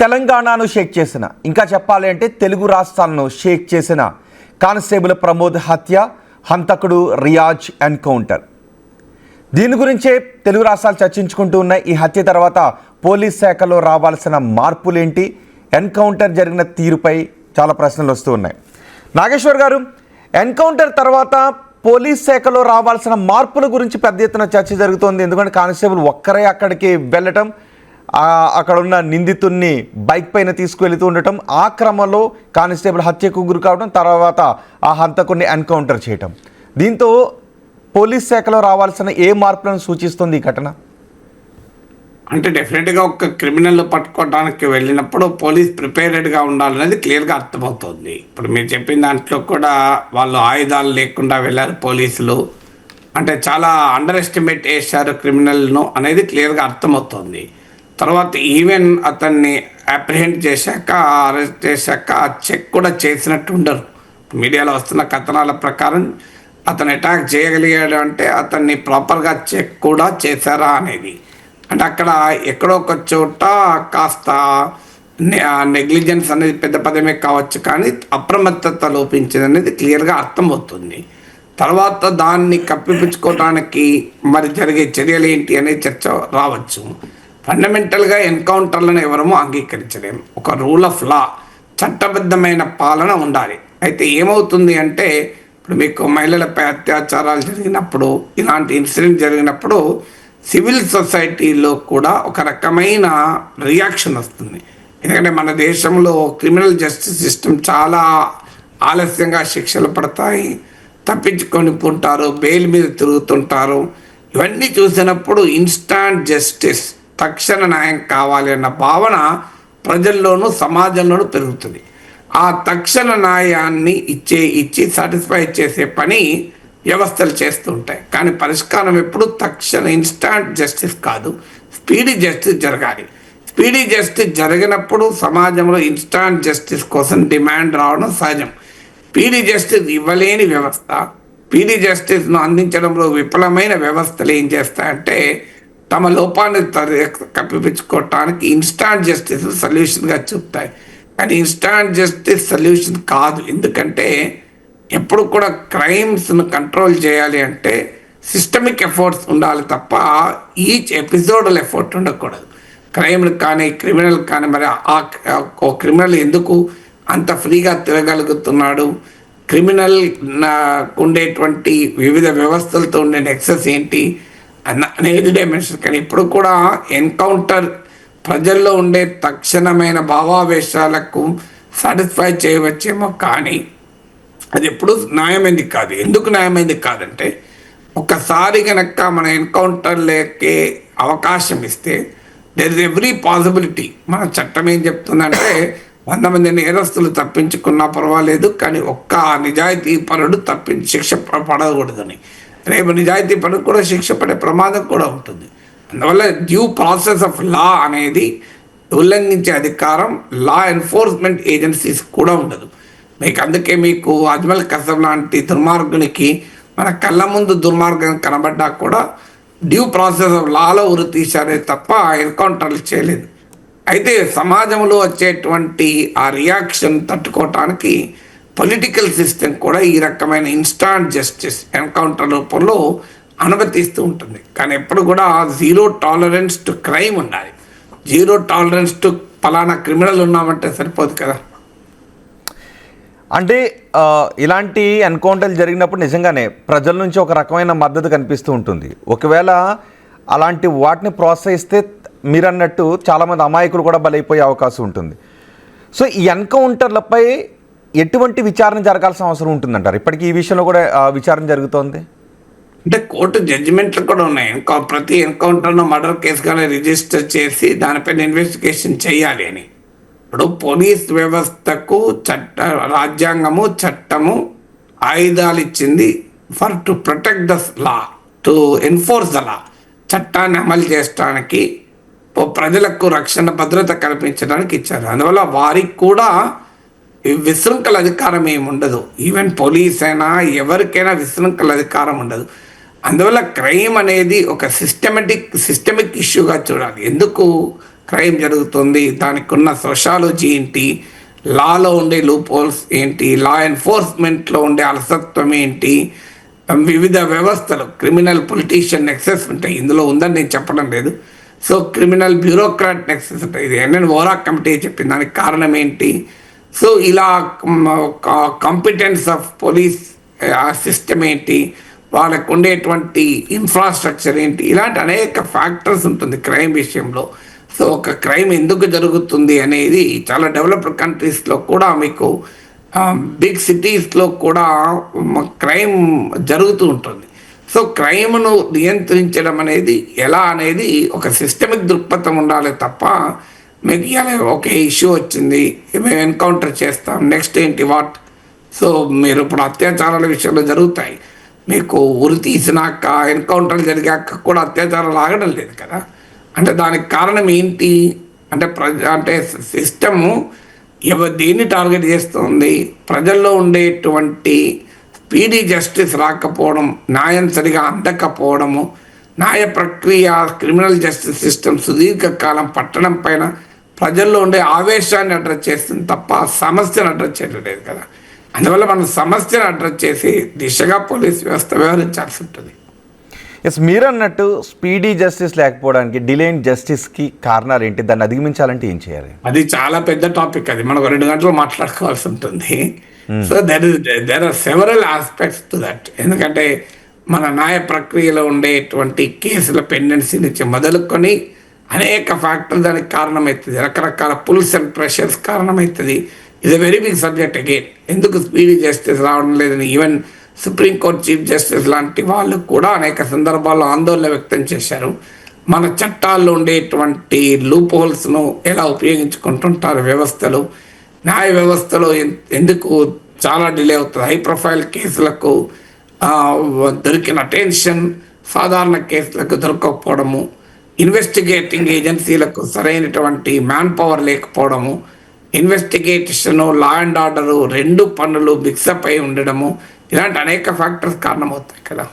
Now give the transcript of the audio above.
తెలంగాణను షేక్ చేసిన. ఇంకా చెప్పాలి అంటే తెలుగు రాష్ట్రాలను షేక్ చేసిన కానిస్టేబుల్ ప్రమోద్ హత్య హంతకుడు రియాజ్ ఎన్కౌంటర్. దీని గురించే తెలుగు రాష్ట్రాలు చర్చించుకుంటూ ఉన్నాయి. ఈ హత్య తర్వాత పోలీస్ శాఖలో రావాల్సిన మార్పులేంటి? ఎన్కౌంటర్ జరిగిన తీరుపై చాలా ప్రశ్నలు వస్తూ ఉన్నాయి. నాగేశ్వర్ గారు ఎన్కౌంటర్ తర్వాత పోలీస్ శాఖలో రావాల్సిన మార్పుల గురించి పెద్ద ఎత్తున చర్చ జరుగుతోంది. ఎందుకంటే కానిస్టేబుల్ ఒక్కరే అక్కడికి వెళ్ళటం అక్కడున్న అక్కడ ఉన్న నిందితుడిని బైక్ పైన తీసుకువెళుతూ ఉండటం ఆ క్రమంలో కానిస్టేబుల్ హత్యకు గురి కావడం తర్వాత ఆ హంతకుడిని ఎన్కౌంటర్ చేయటం. దీంతో పోలీస్ శాఖలో రావాల్సిన ఏ మార్పులను సూచిస్తుంది ఈ ఘటన? అంటే డెఫినెట్గా ఒక క్రిమినల్ పట్టుకోవడానికి వెళ్ళినప్పుడు పోలీస్ ప్రిపేర్డ్గా ఉండాలనేది క్లియర్గా అర్థమవుతుంది. ఇప్పుడు మీరు చెప్పిన దాంట్లో కూడా వాళ్ళు ఆయుధాలు లేకుండా వెళ్ళారు పోలీసులు. అంటే చాలా అండర్ ఎస్టిమేట్ చేశారు క్రిమినల్ను అనేది క్లియర్గా అర్థమవుతుంది. తర్వాత ఈవెన్ అతన్ని అప్రిహెండ్ చేశాక అరెస్ట్ చేశాక చెక్ కూడా చేసినట్టు ఉండరు. మీడియాలో వస్తున్న కథనాల ప్రకారం అతను అటాక్ చేయగలిగాడు అంటే అతన్ని ప్రాపర్గా చెక్ కూడా చేశారా అనేది. అంటే అక్కడ ఎక్కడో ఒక చోట కాస్త నెగ్లిజెన్స్ అనేది పెద్ద పదమే కావచ్చు కానీ అప్రమత్తత లోపించింది అనేది క్లియర్గా అర్థమవుతుంది. తర్వాత దాన్ని కప్పిపుచ్చుకోవడానికి మరి జరిగే చర్యలు ఏంటి అనే చర్చ రావచ్చు. ఫండమెంటల్గా ఎన్కౌంటర్లను ఎవరము అంగీకరించలేము ఒక రూల్ ఆఫ్ లా చట్టబద్ధమైన పాలన ఉండాలి. అయితే ఏమవుతుంది అంటే ఇప్పుడు మీకు మహిళలపై అత్యాచారాలు జరిగినప్పుడు ఇలాంటి ఇన్సిడెంట్ జరిగినప్పుడు సివిల్ సొసైటీలో కూడా ఒక రకమైన రియాక్షన్ వస్తుంది. ఎందుకంటే మన దేశంలో క్రిమినల్ జస్టిస్ సిస్టమ్ చాలా ఆలస్యంగా శిక్షలు పడతాయి. తప్పించుకొని ఉంటారు బెయిల్ మీద తిరుగుతుంటారు. ఇవన్నీ చూసినప్పుడు ఇన్స్టాంట్ జస్టిస్ తక్షణ న్యాయం కావాలి అన్న భావన ప్రజల్లోనూ సమాజంలోనూ పెరుగుతుంది. ఆ తక్షణ న్యాయాన్ని ఇచ్చే ఇచ్చి సాటిస్ఫై చేసే పని వ్యవస్థలు చేస్తూ ఉంటాయి. కానీ పరిష్కారం ఎప్పుడు తక్షణ ఇన్స్టాంట్ జస్టిస్ కాదు. స్పీడీ జస్టిస్ జరగాలి. స్పీడీ జస్టిస్ జరిగినప్పుడు సమాజంలో ఇన్స్టాంట్ జస్టిస్ కోసం డిమాండ్ రావడం సహజం. పీడీ జస్టిస్ ఇవ్వలేని వ్యవస్థ పీడీ జస్టిస్ను అందించడంలో విఫలమైన వ్యవస్థలు ఏం చేస్తాయంటే తమ లోపాన్ని కప్పిపించుకోవటానికి ఇన్స్టాంట్ జస్టిస్ సొల్యూషన్గా చూపుతాయి. కానీ ఇన్స్టాంట్ జస్టిస్ సొల్యూషన్ కాదు. ఎందుకంటే ఎప్పుడు కూడా క్రైమ్స్ను కంట్రోల్ చేయాలి అంటే సిస్టమిక్ ఎఫర్ట్స్ ఉండాలి తప్ప ఈచ్ ఎపిసోడల్ ఎఫర్ట్ ఉండకూడదు. క్రైమ్ కానీ క్రిమినల్ కానీ మరి ఆ ఓ క్రిమినల్ ఎందుకు అంత ఫ్రీగా తిరగలుగుతున్నాడు? క్రిమినల్ ఉండేటువంటి వివిధ వ్యవస్థలతో ఉండే నెక్సెస్ ఏంటి? అనేది డైమెన్షన్ కానీ ఇప్పుడు కూడా ఎన్కౌంటర్ ప్రజల్లో ఉండే తక్షణమైన భావావేశాలకు సాటిస్ఫై చేయవచ్చేమో కానీ అది ఎప్పుడు న్యాయమైంది కాదు. ఎందుకు న్యాయమైంది కాదంటే ఒక్కసారి కనుక మన ఎన్కౌంటర్లకే అవకాశం ఇస్తే దెర్ ఇస్ ఎవ్రీ పాసిబిలిటీ మన చట్టం ఏం చెప్తుందంటే వంద మంది నేరస్తులు తప్పించుకున్నా పర్వాలేదు కానీ ఒక్క నిజాయితీ పరుడు తప్పించి శిక్ష పడకూడదని. రేపు నిజాయితీ పనికి కూడా శిక్ష పడే ప్రమాదం కూడా ఉంటుంది. అందువల్ల డ్యూ ప్రాసెస్ ఆఫ్ లా అనేది ఉల్లంఘించే అధికారం లా ఎన్ఫోర్స్మెంట్ ఏజెన్సీస్ కూడా ఉండదు. మీకు అందుకే మీకు అజ్మల్ కసబ్ లాంటి దుర్మార్గునికి మన కళ్ళ ముందు దుర్మార్గం కనబడ్డా కూడా డ్యూ ప్రాసెస్ ఆఫ్ లాలో ఉరి తీశారే తప్ప ఎన్కౌంటర్లు చేయలేదు. అయితే సమాజంలో వచ్చేటువంటి ఆ రియాక్షన్ తట్టుకోవటానికి పొలిటికల్ సిస్టమ్ కూడా ఈ రకమైన ఇన్స్టాంట్ జస్టిస్ ఎన్కౌంటర్ రూపంలో అనుమతిస్తూ ఉంటుంది. కానీ ఎప్పుడు కూడా జీరో టాలరెన్స్ టు క్రైమ్ ఉండాలి. జీరో టాలరెన్స్ టు పలానా క్రిమినల్ ఉన్నామంటే సరిపోదు కదా. అంటే ఇలాంటి ఎన్కౌంటర్లు జరిగినప్పుడు నిజంగానే ప్రజల నుంచి ఒక రకమైన మద్దతు కనిపిస్తూ ఉంటుంది. ఒకవేళ అలాంటి వాటిని ప్రోత్సహిస్తే మీరన్నట్టు చాలామంది అమాయకులు కూడా బలైపోయే అవకాశం ఉంటుంది. సో ఈ ఎన్కౌంటర్లపై ఎటువంటి విచారణ జరగాల్సిన అవసరం ఉంటుందంటారు? ఇప్పటికీ ఈ విషయంలో కూడా విచారణ జరుగుతోంది. అంటే కోర్టు జడ్జిమెంట్లు కూడా ఉన్నాయి. ఇంకా ప్రతి ఎన్కౌంటర్ను మర్డర్ కేసుగానే రిజిస్టర్ చేసి దానిపైన ఇన్వెస్టిగేషన్ చేయాలి అని. ఇప్పుడు పోలీస్ వ్యవస్థకు చట్ట రాజ్యాంగము చట్టము ఆయుధాలు ఇచ్చింది for to protect the law to enforce the law చట్టాన్ని అమలు చేయడానికి ప్రజలకు రక్షణ భద్రత కల్పించడానికి ఇచ్చారు. అందువల్ల వారికి కూడా విశృంఖల అధికారం ఏమి ఉండదు. ఈవెన్ పోలీస్ అయినా ఎవరికైనా విశృంఖల అధికారం ఉండదు అందువల్ల క్రైమ్ అనేది ఒక సిస్టమేటిక్ సిస్టమిక్ ఇష్యూగా చూడాలి. ఎందుకు క్రైమ్ జరుగుతుంది? దానికి ఉన్న సోషాలజీ ఏంటి లాలో ఉండే లూప్ హోల్స్ ఏంటి? లా ఎన్ఫోర్స్మెంట్లో ఉండే అలసత్వం ఏంటి? వివిధ వ్యవస్థలు క్రిమినల్ పొలిటీషియన్ నెక్సెస్ ఉంటాయి. ఇందులో ఉందని నేను చెప్పడం లేదు. సో క్రిమినల్ బ్యూరోక్రాట్ నెక్సెస్ ఉంటాయి. ఇది ఎన్ఎన్ ఓరా కమిటీ చెప్పింది. దానికి కారణం ఏంటి? సో ఇలా కాంపిటెన్స్ ఆఫ్ పోలీస్ సిస్టమ్ ఏంటి వాళ్ళకు ఉండేటువంటి ఇన్ఫ్రాస్ట్రక్చర్ ఏంటి ఇలాంటి అనేక ఫ్యాక్టర్స్ ఉంటుంది క్రైమ్ విషయంలో. సో ఒక క్రైమ్ ఎందుకు జరుగుతుంది అనేది చాలా డెవలప్డ్ కంట్రీస్లో కూడా మీకు బిగ్ సిటీస్లో కూడా క్రైమ్ జరుగుతూ ఉంటుంది. సో క్రైమ్ను నియంత్రించడం అనేది ఎలా అనేది ఒక సిస్టమిక్ దృక్పథం ఉండాలి తప్ప మీకు ఓకే ఒకే ఇష్యూ వచ్చింది మేము ఎన్కౌంటర్ చేస్తాం. నెక్స్ట్ ఏంటి వాట్? సో మీరు ఇప్పుడు అత్యాచారాల విషయంలో జరుగుతాయి. మీకు ఉరి తీసినాక ఎన్కౌంటర్లు జరిగాక కూడా అత్యాచారాలు ఆగడం లేదు కదా. అంటే దానికి కారణం ఏంటి? అంటే ప్రజ అంటే సిస్టము ఎవరు దేన్ని టార్గెట్ చేస్తుంది? ప్రజల్లో ఉండేటువంటి స్పీడీ జస్టిస్ రాకపోవడం న్యాయం సరిగా అందకపోవడము న్యాయ ప్రక్రియ క్రిమినల్ జస్టిస్ సిస్టమ్ సుదీర్ఘకాలం పట్టడం పైన ప్రజల్లో ఉండే ఆవేశాన్ని అడ్రస్ చేస్తుంది తప్ప సమస్యను అడ్రస్ చేయడం లేదు కదా. అందువల్ల మనం సమస్యను అడ్రస్ చేసి దిశగా పోలీస్ వ్యవస్థ వ్యవహరించాల్సి ఉంటుంది. ఎస్ మీరు అన్నట్టు స్పీడీ జస్టిస్ లేకపోవడానికి డిలైన్ జస్టిస్కి కారణాలు ఏంటి? దాన్ని అధిగమించాలంటే ఏం చేయాలి? అది చాలా పెద్ద టాపిక్ అది. మనం రెండు గంటలు మాట్లాడుకోవాల్సి ఉంటుంది. So there is there are several aspects to that ఎందుకంటే మన న్యాయ ప్రక్రియలో ఉండేటువంటి కేసుల పెండెన్సీ నుంచి మొదలుకొని అనేక ఫ్యాక్టర్లు దానికి కారణమవుతుంది రకరకాల పుల్స్ అండ్ ప్రెషర్స్ కారణమవుతుంది ఇది వెరీ బిగ్ సబ్జెక్ట్ అగైన్ ఎందుకు స్పీడీ జస్టిస్ రావడం లేదని ఈవెన్ సుప్రీంకోర్టు చీఫ్ జస్టిస్ లాంటి వాళ్ళు కూడా అనేక సందర్భాల్లో ఆందోళన వ్యక్తం చేశారు. మన చట్టాల్లో ఉండేటువంటి లూప్ హోల్స్ను ఎలా ఉపయోగించుకుంటుంటారు వ్యవస్థలు? న్యాయ వ్యవస్థలో ఎందుకు చాలా డిలే అవుతుంది? హై ప్రొఫైల్ కేసులకు దొరికిన అటెన్షన్ సాధారణ కేసులకు దొరకకపోవడము ఇన్వెస్టిగేటింగ్ ఏజెన్సీలకు సరైనటువంటి మ్యాన్ పవర్ లేకపోవడము ఇన్వెస్టిగేషన్ లా అండ్ ఆర్డరు రెండు పనులు మిక్సప్ అయి ఉండడము ఇలాంటి అనేక ఫ్యాక్టర్స్ కారణమవుతాయి కదా.